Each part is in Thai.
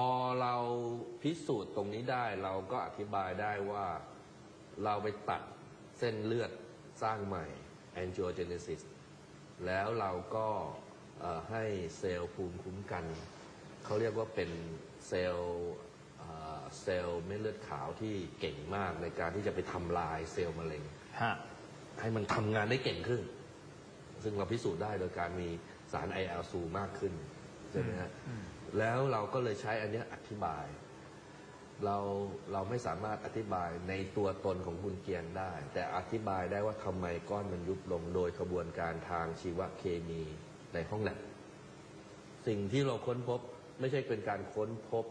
อเราพิสูจน์ตรงนี้ได้เราก็อธิบายได้ว่าเราไปตัดเส้นเลือดสร้างใหม่ angiogenesis แล้วเราก็เอ่อให้เซลล์ภูมิคุ้มกัน เขาเรียกว่าเป็นเซลล์เอ่อเซลล์เม็ดเลือดขาวที่เก่งมากในการที่จะไปทำลายเซลล์มะเร็งฮะให้มันทำงานได้เก่งขึ้น ซึ่งเราพิสูจน์ได้โดยการมีสาร IL-2 มากขึ้น ใช่ไหมฮะแล้วเราก็เลยใช้อันเนี้ยอธิบาย เราเราไม่สามารถอธิบายในตัวตนของคุณเกียงได้ แต่อธิบายได้ว่าทำไมก้อนมันยุบลงโดยกระบวนการทางชีวเคมีในห้องแลบสิ่งที่เราค้นพบไม่ใช่เป็นการค้นพบ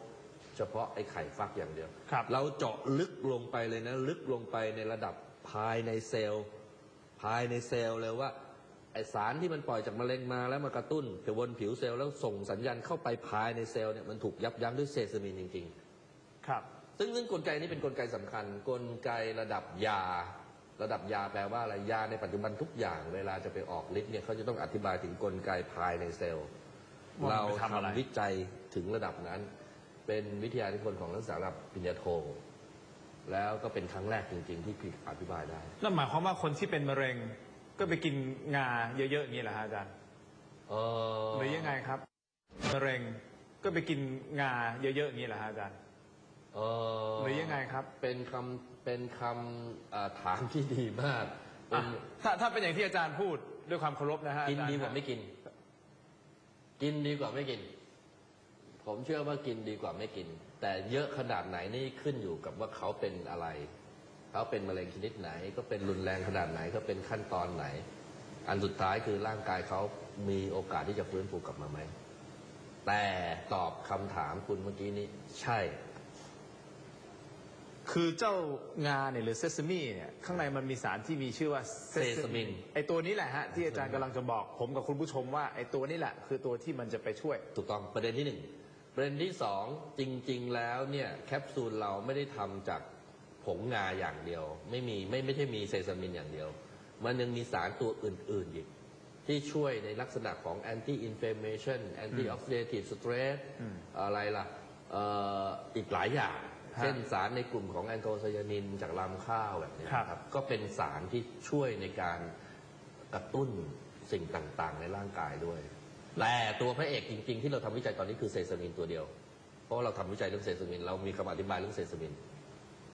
เฉพาะไอ้ไข่ฟักอย่างเดียว ครับเราเจาะลึกลงไปเลยนะ ลึกลงไปในระดับภายในเซลล์ ภายในเซลล์เลยว่า ไอสารที่มันปล่อยจากมะเร็งมาแล้วมากระตุ้นไปวนผิวเซลล์แล้วส่งสัญญาณเข้าไปภายในเซลล์เนี่ยมันถูกยับยั้งด้วยเซซามินจริงครับๆซึ่งซึ่งกลไกนี้เป็นกลไกสำคัญ กลไกระดับยา ระดับยาแปลว่าอะไรยาในปัจจุบันทุกอย่าง เวลาจะไปออกฤทธิ์เนี่ยเขาจะต้องอธิบายถึงกลไกภายในเซลล์ว่าเรามันไปทำอะไรทำวิจัยถึงระดับนั้น เป็นวิทยานิพนธ์ของนักศึกษาระดับปริญญาโทแล้วก็เป็นครั้งแรกจริง ๆ ที่พี่อธิบายได้นั่นหมายความว่าคนที่เป็นมะเร็ง ก็ไปกินงาเยอะๆอย่างนี้เหรอฮะอาจารย์เออหรือยังไงครับมะเร็งก็ไปกินงาเยอะๆอย่างนี้เหรอฮะอาจารย์เออหรือยังไงครับ เป็นคำเป็นคำเอ่อถามที่ดีมากเป็อะนถ้าถ้าเป็นอย่างที่อาจารย์พูดด้วยความเคารพนะฮะกินอจรย์ดีกว่าไม่กิน กินดีกว่าไม่กิน ผมเชื่อว่ากินดีกว่าไม่กิน แต่เยอะขนาดไหนนี่ขึ้นอยู่กับว่าเขาเป็นอะไร เขาเป็นมะเร็งชนิดไหน ก็เป็นรุนแรงขนาดไหนก็เป็นขั้นตอนไหน อันสุดท้ายคือร่างกายเขามีโอกาสที่จะฟื้นฟูกลับมาไหมแต่ตอบคำถามคุณเมื่อกี้นี้ใช่ คือเจ้างาเนี่ยหรือเซซามิเนี่ยข้างในมันมีสารที่มีชื่อว่า Sesame ไอตัวนี้แหละฮะที่อาจารย์กำลังจะบอกผมกับคุณผู้ชมว่าไอตัวนี้แหละ คือตัวที่มันจะไปช่วย ถูกต้องประเด็นที่หนึ่งประเด็นที่สองจริง ๆ แล้วเนี่ยแคปซูลเราไม่ได้ทำจาก ผงงาอย่างเดียว ไม่มีไม่ไม่ใช่มีเซซามินอย่างเดียว มันยังมีสารตัวอื่น ๆอีก ที่ช่วยในลักษณะของ anti inflammation anti oxidative stress อืมอะไรล่ะเอ่ออีกหลายอย่างฮะเช่นสารในกลุ่มของแอนโทไซยานินจากลำข้าวแบบนี้ครับนะครับ ก็เป็นสารที่ช่วยในการกระตุ้นสิ่งต่างๆ ในร่างกายด้วย แต่ตัวพระเอกจริง ๆ ที่เราทำวิจัยตอนนี้คือเซซามินตัวเดียว เพราะว่าเราทำวิจัยเรื่องเซซามิน เรามีคำอธิบายเรื่องเซซามิน